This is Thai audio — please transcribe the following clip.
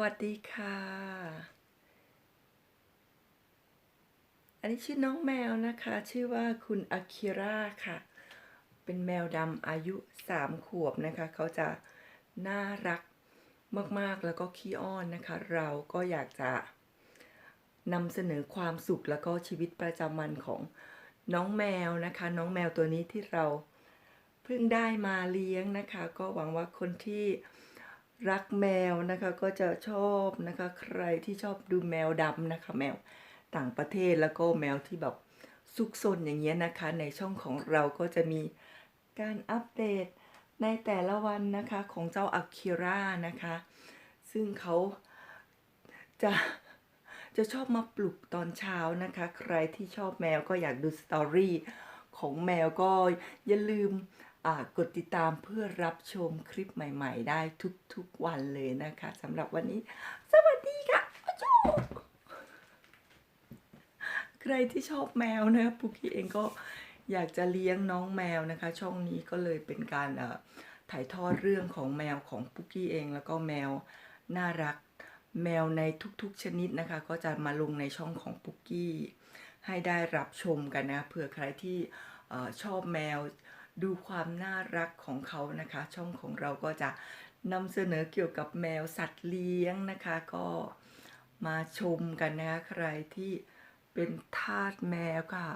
วัสดีค่ะ อันนี้ชื่อน้องแมวนะคะ ชื่อว่าคุณอาคิราค่ะ เป็นแมวดำอายุสามขวบนะคะ เขาจะน่ารักมากๆแล้วก็ขี้อ้อนนะคะ เราก็อยากจะนำเสนอความสุขแล้วก็ชีวิตประจำวันของน้องแมวนะคะ น้องแมวตัวนี้ที่เราเพิ่งได้มาเลี้ยงนะคะ ก็หวังว่าคนที่ รักแมวนะคะก็จะชอบนะคะใครที่ชอบดูแมวดำนะคะ แมวต่างประเทศแล้วก็แมวที่แบบซุกซนอย่างเงี้ยนะคะ ในช่องของเราก็จะมีการอัปเดตในแต่ละวันนะคะของเจ้าอาคิรานะคะ ซึ่งเขาจะจะชอบมาปลุกตอนเช้านะคะ ใครที่ชอบแมวก็อยากดูสตอรี่ของแมวก็อย่าลืม กดติดตามเพื่อรับชมคลิปใหม่ ๆ ได้ทุกๆวันเลยนะคะสำหรับวันนี้ สวัสดีค่ะอาจูใครที่ชอบแมวนะปุกี้เองก็อยากจะเลี้ยงน้องแมวนะคะ ช่องนี้ก็เลยเป็นการถ่ายทอดเรื่องของแมวของปุกี้เอง แล้วก็แมวน่ารักแมวในทุกๆชนิดนะคะ ก็จะมาลงในช่องของปุกี้ให้ได้รับชมกันนะเผื่อใครที่ออชอบแมว ดูความน่ารักของเขานะคะ ช่องของเราก็จะนำเสนอเกี่ยวกับแมวสัตว์เลี้ยงนะคะ ก็มาชมกันนะคะ ใครที่เป็นทาสแมวค่ะ